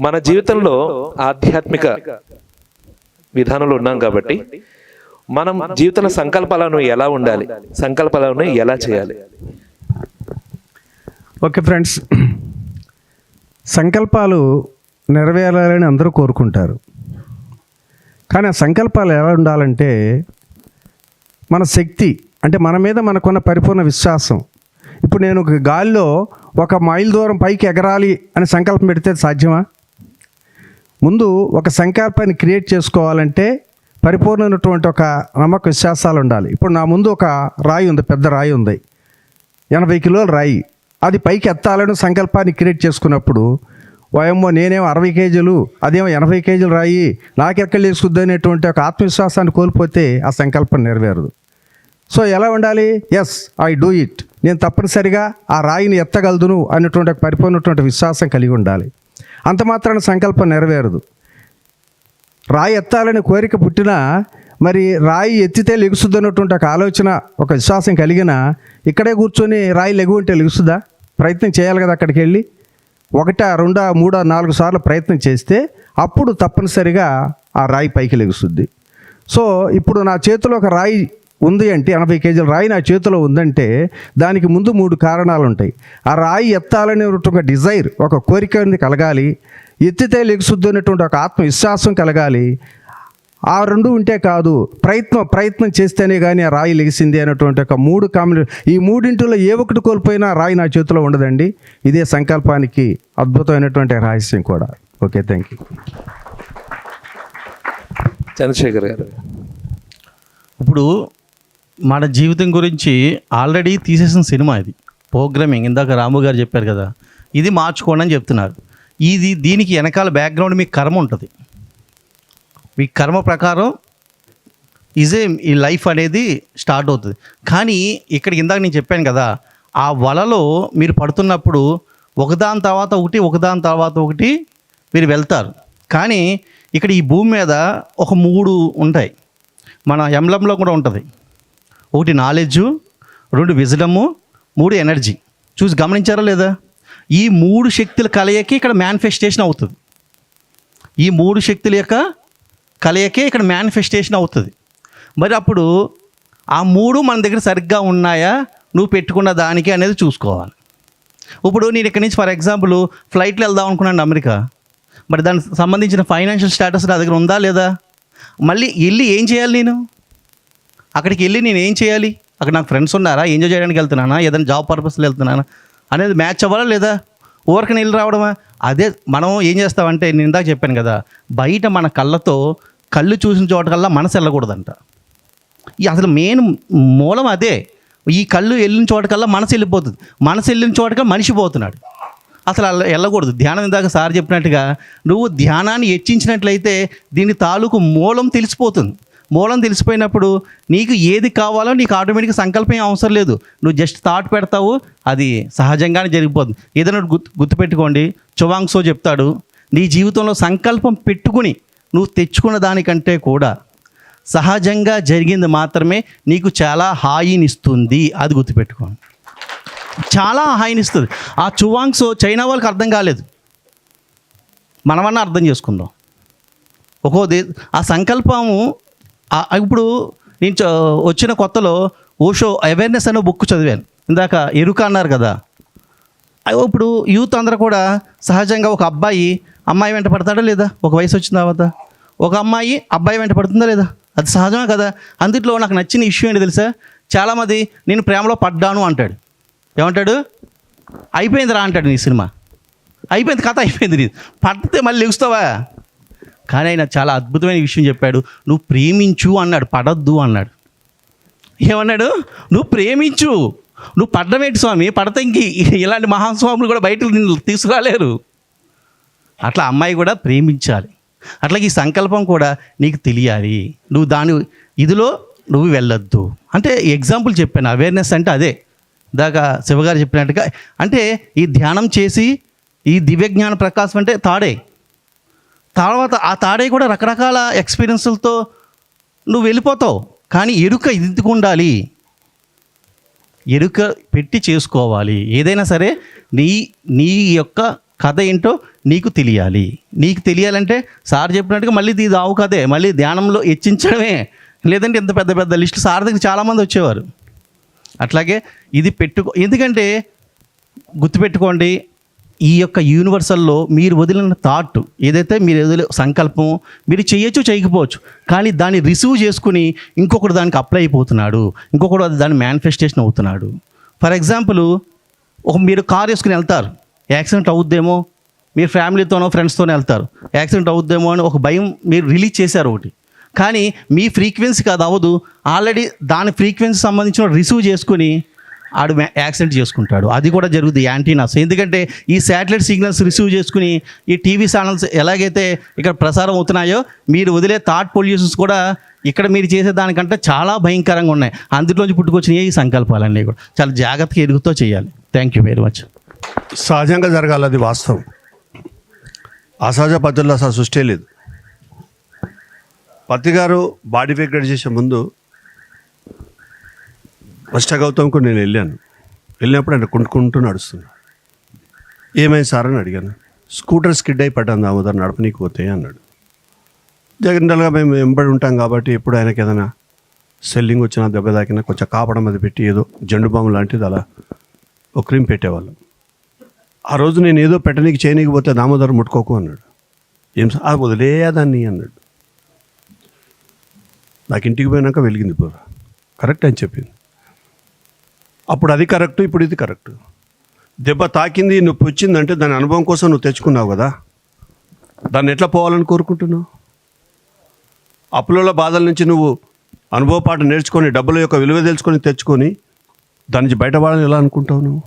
మన జీవితంలో ఆధ్యాత్మిక విధానంలో ఉన్నాం కాబట్టి మనం జీవితంలో సంకల్పాలను ఎలా ఉండాలి? సంకల్పాలను ఎలా చేయాలి? ఓకే ఫ్రెండ్స్ సంకల్పాలు నెరవేరాలని అందరూ కోరుకుంటారు. కానీ ఆ సంకల్పాలు ఎలా ఉండాలంటే మన శక్తి అంటే మన మీద మనకున్న పరిపూర్ణ విశ్వాసం. ఇప్పుడు నేను ఒక గాలిలో ఒక మైల్ దూరం పైకి ఎగరాలి అని సంకల్పం పెడితే సాధ్యమా? ముందు ఒక సంకల్పాన్ని క్రియేట్ చేసుకోవాలంటే పరిపూర్ణమైనటువంటి ఒక నమ్మక విశ్వాసాలు ఉండాలి. ఇప్పుడు నా ముందు ఒక రాయి ఉంది పెద్ద రాయి ఉంది. ఎనభై కిలోల రాయి. అది పైకి ఎత్తాలని సంకల్పాన్ని క్రియేట్ చేసుకున్నప్పుడు వాయమ్మో నేనేమో అరవై కేజీలు అదేమో ఎనభై కేజీలు రాయి నాకెక్కడ లేసుకుద్ది అనేటువంటి ఒక ఆత్మవిశ్వాసాన్ని కోల్పోతే ఆ సంకల్పం నెరవేరదు. సో ఎలా ఉండాలి? ఎస్ ఐ డూ ఇట్ నేను తప్పనిసరిగా ఆ రాయిని ఎత్తగలదును అనేటువంటి ఒక పరిపూర్ణటువంటి విశ్వాసం కలిగి ఉండాలి. అంత మాత్రాన సంకల్పం నెరవేరదు. రాయి ఎత్తాలని కోరిక పుట్టినా మరి రాయి ఎత్తితే లెగుస్తుంది అన్నటువంటి ఒక ఆలోచన ఒక విశ్వాసం కలిగిన ఇక్కడే కూర్చొని రాయి లెగు అంటే లెగుస్తుందా? ప్రయత్నం చేయాలి కదా అక్కడికి వెళ్ళి. ఒకట రెండా మూడో నాలుగు సార్లు ప్రయత్నం చేస్తే అప్పుడు తప్పనిసరిగా ఆ రాయి పైకి లెగుస్తుంది. సో ఇప్పుడు నా చేతిలో ఒక రాయి ఉంది అంటే ఎనభై కేజీల రాయి నా చేతిలో ఉందంటే దానికి ముందు మూడు కారణాలు ఉంటాయి ఆ రాయి ఎత్తాలనే ఒక డిజైర్ ఒక కోరిక కలగాలి ఎత్తితే లెగుసుద్దు అనేటువంటి ఒక ఆత్మవిశ్వాసం కలగాలి. ఆ రెండు ఉంటే కాదు ప్రయత్నం ప్రయత్నం చేస్తేనే కానీ ఆ రాయి లెగిసింది అనేటువంటి ఒక మూడు కాంబినే ఈ మూడింటిలో ఏ ఒక్కటి కోల్పోయినా రాయి నా చేతిలో ఉండదండి. ఇదే సంకల్పానికి అద్భుతమైనటువంటి రహస్యం కూడా. Okay thank you. చంద్రశేఖర్ గారు. ఇప్పుడు మన జీవితం గురించి ఆల్రెడీ తీసేసిన సినిమా ఇది. ప్రోగ్రామింగ్. ఇందాక రాము గారు చెప్పారు కదా. ఇది మార్చుకోండి అని చెప్తున్నారు. ఇది దీనికి వెనకాల బ్యాక్గ్రౌండ్ మీకు కర్మ ఉంటుంది. మీ కర్మ ప్రకారం ఇజే ఈ లైఫ్ అనేది స్టార్ట్ అవుతుంది. కానీ ఇక్కడ ఇందాక నేను చెప్పాను కదా ఆ వలలో మీరు పడుతున్నప్పుడు ఒకదాని తర్వాత ఒకటి ఒకదాని తర్వాత ఒకటి మీరు వెళ్తారు. కానీ ఇక్కడ ఈ భూమి మీద ఒక మూడు ఉంటాయి. మన ఎంలంలో కూడా ఉంటుంది. ఒకటి నాలెడ్జు రెండు విజడము మూడు ఎనర్జీ చూసి గమనించారా లేదా? ఈ మూడు శక్తుల కలయికే ఇక్కడ మేనిఫెస్టేషన్ అవుతుంది. ఈ మూడు శక్తుల యొక్క కలయికే ఇక్కడ మేనిఫెస్టేషన్ అవుతుంది. మరి అప్పుడు ఆ మూడు మన దగ్గర సరిగ్గా ఉన్నాయా? నువ్వు పెట్టుకున్న దానికి అనేది చూసుకోవాలి. ఇప్పుడు నేను ఇక్కడి నుంచి ఫర్ ఎగ్జాంపుల్ ఫ్లైట్లో వెళ్దాం అనుకున్నాను అమెరికా. మరి దానికి సంబంధించిన ఫైనాన్షియల్ స్టేటస్ నా దగ్గర ఉందా లేదా? మళ్ళీ వెళ్ళి ఏం చేయాలి నేను? అక్కడికి వెళ్ళి నేను ఏం చేయాలి? అక్కడ నాకు ఫ్రెండ్స్ ఉన్నారా? ఎంజాయ్ చేయడానికి వెళ్తున్నానా? ఏదైనా జాబ్ పర్పస్లో వెళ్తున్నానా? అనేది మ్యాచ్ అవ్వాలా లేదా? ఊరికని వెళ్ళి రావడమా? అదే మనం ఏం చేస్తామంటే నేను ఇందాక చెప్పాను కదా బయట మన కళ్ళతో కళ్ళు చూసిన చోటకల్లా మనసు వెళ్ళకూడదంట. ఈ అసలు మెయిన్ మూలం అదే. ఈ కళ్ళు వెళ్ళిన చోటకల్లా మనసు వెళ్ళిపోతుంది. మనసు వెళ్ళిన చోటకల్లా మనిషి పోతున్నాడు. అసలు అలా వెళ్ళకూడదు. ధ్యానం ఇందాక సార్ చెప్పినట్టుగా నువ్వు ధ్యానాన్ని హెచ్చించినట్లయితే దీని తాలూకు మూలం తెలిసిపోతుంది. మూలం తెలిసిపోయినప్పుడు నీకు ఏది కావాలో నీకు ఆటోమేటిక్ సంకల్పం అవసరం లేదు. నువ్వు జస్ట్ థాట్ పెడతావు అది సహజంగానే జరిగిపోతుంది ఏదైనా గుర్తు గుర్తుపెట్టుకోండి. చువాంగ్సో చెప్తాడు నీ జీవితంలో సంకల్పం పెట్టుకుని నువ్వు తెచ్చుకున్న దానికంటే కూడా సహజంగా జరిగింది మాత్రమే నీకు చాలా హాయినిస్తుంది. అది గుర్తుపెట్టుకోండి. చాలా హాయినిస్తుంది. ఆ చువాంగ్స్ చైనా వాళ్ళకి అర్థం కాలేదు. మనమన్నా అర్థం చేసుకుందాం. ఒక్కో దే ఆ సంకల్పము ఇప్పుడు నేను వచ్చిన కొత్తలో ఓషో అవేర్నెస్ అనే బుక్ చదివాను. ఇందాక ఎరుక అన్నారు కదా. ఇప్పుడు యూత్ అందరూ కూడా సహజంగా ఒక అబ్బాయి అమ్మాయి వెంట పడతాడా లేదా? ఒక వయసు వచ్చిన తర్వాత. ఒక అమ్మాయి అబ్బాయి వెంట పడుతుందా లేదా? అది సహజమే కదా. అందుట్లో నాకు నచ్చిన ఇష్యూ ఏంటి తెలుసా? చాలామంది నేను ప్రేమలో పడ్డాను అంటాడు. ఏమంటాడు? అయిపోయింది రా అంటాడు నీ సినిమా. అయిపోయింది కథ అయిపోయింది నీ పడితే మళ్ళీ లెగుస్తావా? కానీ ఆయన చాలా అద్భుతమైన విషయం చెప్పాడు. నువ్వు ప్రేమించు అన్నాడు పడద్దు అన్నాడు. ఏమన్నాడు? నువ్వు ప్రేమించు. నువ్వు పడ్డమేటి స్వామి? పడత ఇంక ఇలాంటి మహాస్వాములు కూడా బయటకు నిన్ను తీసుకురాలేరు. అట్లా అమ్మాయి కూడా ప్రేమించాలి. అట్లాగే ఈ సంకల్పం కూడా నీకు తెలియాలి. నువ్వు దాని ఇదిలో నువ్వు వెళ్ళొద్దు. అంటే ఎగ్జాంపుల్ చెప్పాను అవేర్నెస్ అంటే అదే. దాకా శివగారు చెప్పినట్టుగా అంటే ఈ ధ్యానం చేసి ఈ దివ్యజ్ఞాన ప్రకాశం అంటే తాడే. తర్వాత ఆ తాడే కూడా రకరకాల ఎక్స్పీరియన్స్లతో నువ్వు వెళ్ళిపోతావు. కానీ ఎరుక ఎందుకు ఉండాలి ఎరుక పెట్టి చేసుకోవాలి. ఏదైనా సరే నీ నీ యొక్క కథ ఏంటో నీకు తెలియాలి. నీకు తెలియాలంటే సార్ చెప్పినట్టుగా మళ్ళీ ఇది ఆవు కదే మళ్ళీ ధ్యానంలో హెచ్చించడమే లేదంటే ఇంత పెద్ద పెద్ద లిస్టు సార్ దగ్గర చాలామంది వచ్చేవారు. అట్లాగే ఇది పెట్టుకో ఎందుకంటే గుర్తుపెట్టుకోండి ఈ యొక్క యూనివర్సల్లో మీరు వదిలిన థాట్ ఏదైతే మీరు వదిలే సంకల్పం మీరు చేయొచ్చు చేయకపోవచ్చు కానీ దాన్ని రిసీవ్ చేసుకుని ఇంకొకడు దానికి అప్లై అయిపోతున్నాడు. ఇంకొకడు అది దాని మేనిఫెస్టేషన్ అవుతున్నాడు. ఫర్ ఎగ్జాంపుల్ ఒక మీరు కార్ వేసుకుని వెళ్తారు. యాక్సిడెంట్ అవుద్దేమో మీరు ఫ్యామిలీతోనో ఫ్రెండ్స్తోనే వెళ్తారు. యాక్సిడెంట్ అవుద్దేమో అని ఒక భయం మీరు రిలీజ్ చేశారు ఒకటి. కానీ మీ ఫ్రీక్వెన్సీకి అది అవ్వదు. ఆల్రెడీ దాని ఫ్రీక్వెన్సీ సంబంధించిన రిసీవ్ చేసుకుని ఆడు యాక్సిడెంట్ చేసుకుంటాడు. అది కూడా జరుగుతుంది యాంటీనాస్ ఎందుకంటే ఈ శాటిలైట్ సిగ్నల్స్ రిసీవ్ చేసుకుని ఈ టీవీ ఛానల్స్ ఎలాగైతే ఇక్కడ ప్రసారం అవుతున్నాయో మీరు వదిలే థాట్ పొల్యూషన్స్ కూడా ఇక్కడ మీరు చేసే దానికంటే చాలా భయంకరంగా ఉన్నాయి. అందులోంచి పుట్టుకొచ్చినాయి ఈ సంకల్పాలన్నీ కూడా. చాలా జాగ్రత్తగా ఎరుగుతో చేయాలి. థ్యాంక్ యూ వెరీ మచ్ సహజంగా జరగాలి అది వాస్తవం. అసహజ పద్ధతిలో అసలు సృష్టి లేదు. పత్తి గారు బాడీ వెయిట్ చేసే ముందు ఫస్ట్ గౌతమ్కు నేను వెళ్ళాను. వెళ్ళినప్పుడు ఆయన కుంటుకుంటూ నడుస్తున్నాడు. ఏమైంది సార్ అని అడిగాను. స్కూటర్ స్కిడ్ అయి పడ్డాను దామోదర్ నడపనీకి పోతే అన్నాడు. జనరల్గా మేము వెంబడి ఉంటాం కాబట్టి ఎప్పుడు ఆయనకి ఏదైనా సెల్లింగ్ వచ్చినా దెబ్బ తాకినా కొంచెం కాపడం అది పెట్టి ఏదో జండు బాంబు లాంటిది అలా ఒక క్రీమ్ పెట్టేవాళ్ళం. ఆ రోజు నేను ఏదో పెట్టనీకి చేయనీకి పోతే దామోదర్ ముట్టుకోకు అన్నాడు. ఏం అది వదిలేదాన్ని అన్నాడు. నాకు ఇంటికి పోయినాక వెలిగింది పోరా. కరెక్ట్ అని చెప్పింది. అప్పుడు అది కరెక్ట్ ఇప్పుడు ఇది కరెక్ట్. దెబ్బ తాకింది నొప్పి వచ్చిందంటే దాని అనుభవం కోసం నువ్వు తెచ్చుకున్నావు కదా. దాన్ని ఎట్లా పోవాలని కోరుకుంటున్నావు? అప్పులలో బాధల నుంచి నువ్వు అనుభవపాటు నేర్చుకొని డబ్బుల యొక్క విలువ తెలుసుకొని తెచ్చుకొని దాని నుంచి బయటపడాలని ఎలా అనుకుంటావు నువ్వు?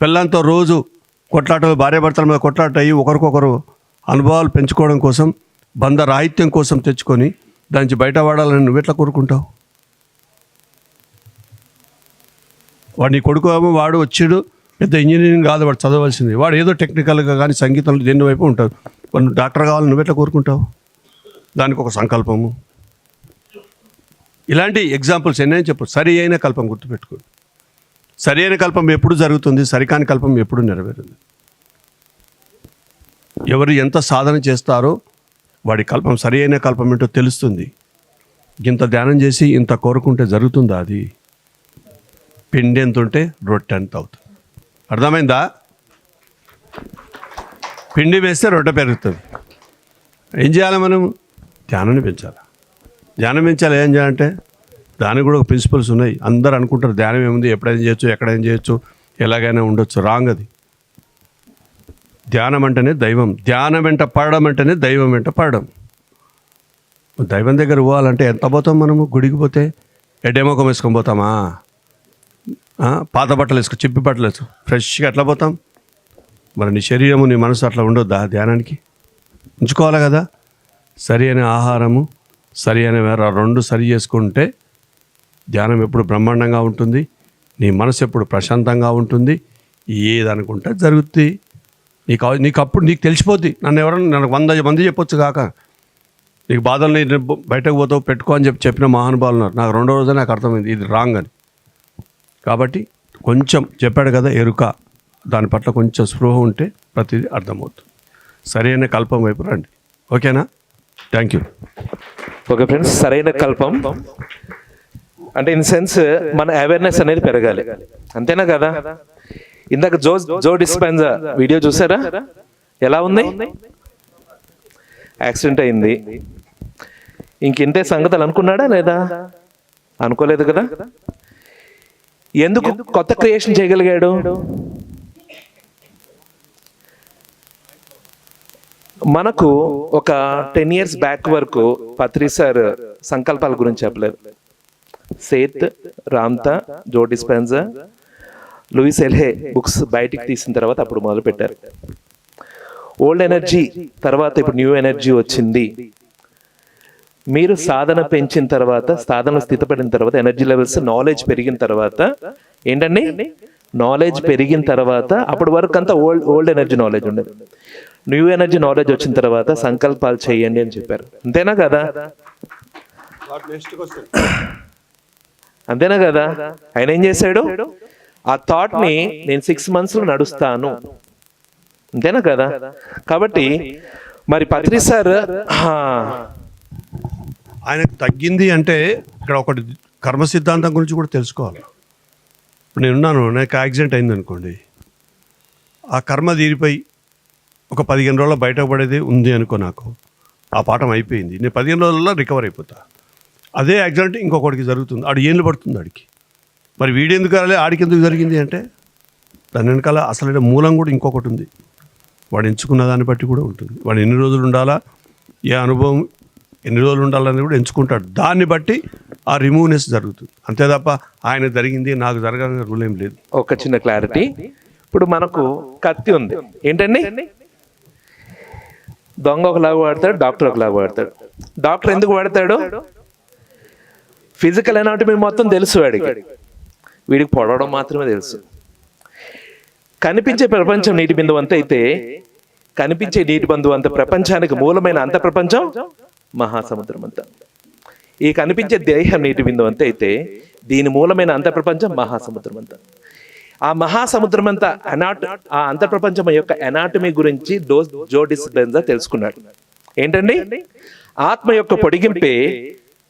పిల్లలతో రోజు కొట్లాట భార్యాభర్తల మీద కొట్లాట అయ్యి ఒకరికొకరు అనుభవాలు పెంచుకోవడం కోసం బంధ రాహిత్యం కోసం తెచ్చుకొని దాని నుంచి బయటపడాలని నువ్వెట్లా కోరుకుంటావు? వాడు నీ కొడుకు ఏమో వాడు వచ్చాడు పెద్ద ఇంజనీరింగ్ కాదు వాడు చదవలసింది. వాడు ఏదో టెక్నికల్గా కానీ సంగీతంలో దేని వైపు ఉంటారు వాడు డాక్టర్ కావాలని నువ్వెట్లా కోరుకుంటావు? దానికి ఒక సంకల్పము. ఇలాంటి ఎగ్జాంపుల్స్ ఎన్నైనా చెప్పు. సరి అయిన కల్పం గుర్తుపెట్టుకో. సరి అయిన కల్పం ఎప్పుడు జరుగుతుంది? సరికాని కల్పం ఎప్పుడు నెరవేరుంది ఎవరు ఎంత సాధన చేస్తారో వాడి కల్పం సరి అయిన కల్పం ఏంటో తెలుస్తుంది. ఇంత ధ్యానం చేసి ఇంత కోరుకుంటే జరుగుతుందా అది? పిండి ఎంత ఉంటే రొట్టె ఎంత అవుతుంది. అర్థమైందా? పిండి వేస్తే రొట్టె పెరుగుతుంది. ఏం చేయాలి మనం? ధ్యానాన్ని పెంచాలి. ధ్యానం పెంచాలి ఏం చేయాలంటే దానికి కూడా ఒక ప్రిన్సిపల్స్ ఉన్నాయి. అందరు అనుకుంటారు ధ్యానం ఏముంది ఎప్పుడైనా చేయొచ్చు ఎక్కడైనా చేయొచ్చు ఎలాగైనా ఉండొచ్చు. రాంగ్ అది. ధ్యానం అంటేనే దైవం. ధ్యానం వెంట పడడం అంటేనే దైవం వెంట పడడం. దైవం దగ్గర పోవాలంటే ఎంత పోతాం మనము? గుడికి పోతే ఎడ్డేమోకం వేసుకొని పోతామా? పాత బట్టలు వేసుకో చిప్పి బట్టలు వేసుకో. ఫ్రెష్గా ఎట్లా పోతాం? మరి నీ శరీరము నీ మనసు అట్లా ఉండొద్దా ధ్యానానికి? ఉంచుకోవాలి కదా? సరి అయిన ఆహారము సరి అయిన వేర రెండు సరి చేసుకుంటే ధ్యానం ఎప్పుడు బ్రహ్మాండంగా ఉంటుంది నీ మనసు ఎప్పుడు ప్రశాంతంగా ఉంటుంది ఏది అనుకుంటే జరుగుద్ది. నీకు నీకు అప్పుడు నీకు తెలిసిపోద్ది. నన్ను ఎవరన్నా నాకు వంద మంది చెప్పొచ్చు కాక. నీకు బాధలు బయటకు పోతావు పెట్టుకో అని చెప్పి చెప్పిన మహానుభావులు ఉన్నారు. నాకు రెండో రోజే నాకు అర్థమైంది ఇది రాంగ్ అని. కాబట్టి కొంచెం చెప్పాడు కదా ఎరుక దాని పట్ల కొంచెం స్పృహ ఉంటే ప్రతిదీ అర్థమవుతుంది. సరైన కల్పం వైపు రండి. ఓకేనా? థ్యాంక్ యూ ఓకే ఫ్రెండ్స్ సరైన కల్పం. అంటే ఇన్ సెన్స్ మన అవేర్నెస్ అనేది పెరగాలి. అంతేనా కదా? ఇందాక జో జో డిస్పెన్జా వీడియో చూసారా? ఎలా ఉంది? యాక్సిడెంట్ అయింది. ఇంకింతే సంగతులు అనుకున్నాడా లేదా? అనుకోలేదు కదా? ఎందుకు కొత్త క్రియేషన్ చేయగలిగాడు? మనకు ఒక టెన్ ఇయర్స్ బ్యాక్ వరకు పత్రి సార్ సంకల్పాల గురించి చెప్పలేదు. Seth Ramtha Joe Dispenza Louise L Hay books బయటికి తీసిన తర్వాత అప్పుడు మొదలు పెట్టారు ఓల్డ్ ఎనర్జీ తర్వాత ఇప్పుడు న్యూ ఎనర్జీ వచ్చింది. మీరు సాధన పెంచిన తర్వాత సాధన స్థితపడిన తర్వాత ఎనర్జీ లెవెల్స్ నాలెడ్జ్ పెరిగిన తర్వాత ఏంటండి? నాలెడ్జ్ పెరిగిన తర్వాత అప్పటి వరకు అంతా ఓల్డ్ ఓల్డ్ ఎనర్జీ నాలెడ్జ్ ఉండేది. న్యూ ఎనర్జీ నాలెడ్జ్ వచ్చిన తర్వాత సంకల్పాలు చేయండి అని చెప్పారు. అంతేనా కదా? అంతేనా కదా? ఆయన ఏం చేశాడు? ఆ థాట్ని నేను సిక్స్ మంత్స్లో నడుస్తాను. అంతేనా కదా? కాబట్టి మరి పత్రి సార్ ఆయనకు తగ్గింది అంటే ఇక్కడ ఒకటి కర్మ సిద్ధాంతం గురించి కూడా తెలుసుకోవాలి. ఇప్పుడు నేనున్నాను నాకు యాక్సిడెంట్ అయింది అనుకోండి. ఆ కర్మ దీనిపై ఒక పదిహేను రోజుల్లో బయటపడేది ఉంది అనుకో నాకు. ఆ పాఠం అయిపోయింది. నేను పదిహేను రోజుల్లో రికవర్ అయిపోతా. అదే యాక్సిడెంట్ ఇంకొకటికి జరుగుతుంది. ఆడు ఏళ్ళు పడుతుంది ఆడికి. మరి వీడెందుకు రాలే ఆడికి ఎందుకు జరిగింది అంటే? దాని వెనకాల అసలైన మూలం కూడా ఇంకొకటి ఉంది. వాడు ఎంచుకున్న దాన్ని బట్టి కూడా ఉంటుంది. వాడు ఎన్ని రోజులు ఉండాలా? ఏ అనుభవం ఎన్ని రోజులు ఉండాలని కూడా ఎంచుకుంటాడు. దాన్ని బట్టి ఆ రిమూవ్నెస్ జరుగుతుంది. అంతే తప్ప ఆయన జరిగింది నాకు జరగాలని రూల్ ఏం లేదు. ఒక చిన్న క్లారిటీ ఇప్పుడు మనకు కత్తి ఉంది. ఏంటండి? దొంగ ఒకలాగా వాడతాడు డాక్టర్ ఒకలాగా వాడతాడు. డాక్టర్ ఎందుకు వాడతాడు? ఫిజికల్ ఎనాటమీ మొత్తం తెలుసు వాడికి. వీడికి పొడవడం మాత్రమే తెలుసు. కనిపించే ప్రపంచం నీటి బిందువు అంత అయితే కనిపించే నీటి బిందువు అంత ప్రపంచానికి మూలమైన అంత ప్రపంచం మహాసముద్రం అంతా ఈ కనిపించే దేహం నీటి బిందు అంతా అయితే దీని మూలమైన అంత ప్రపంచం మహాసముద్రం అంతా ఆ మహాసముద్రం అంతా అనాట్ ఆ అంత ప్రపంచం యొక్క ఎనాటమీ గురించి డోస్ జోడిస్ బెంజా తెలుసుకున్నాడు. ఏంటండి? ఆత్మ యొక్క పొడిగింపే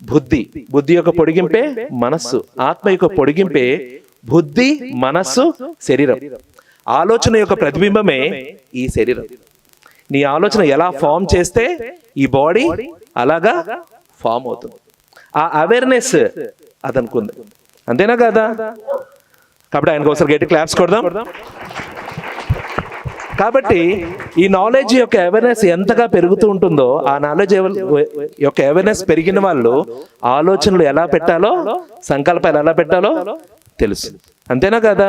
బుద్ధి బుద్ధి యొక్క పొడిగింపే మనస్సు ఆత్మ యొక్క పొడిగింపే బుద్ధి మనస్సు శరీరం. ఆలోచన యొక్క ప్రతిబింబమే ఈ శరీరం. నీ ఆలోచన ఎలా ఫామ్ చేస్తే ఈ బాడీ అలాగా ఫామ్ అవుతుంది. ఆ అవేర్నెస్ అతనికి ఉంది అంతేనా కదా? కాబట్టి ఆయనకు ఒకసారి గట్టి క్లాప్స్ కొడదాం. కాబట్టి ఈ నాలెడ్జ్ యొక్క అవేర్నెస్ ఎంతగా పెరుగుతూ ఉంటుందో ఆ నాలెడ్జ్ యొక్క అవేర్నెస్ పెరిగిన వాళ్ళు ఆలోచనలు ఎలా పెట్టాలో సంకల్పాలు ఎలా పెట్టాలో తెలుసు. అంతేనా కదా?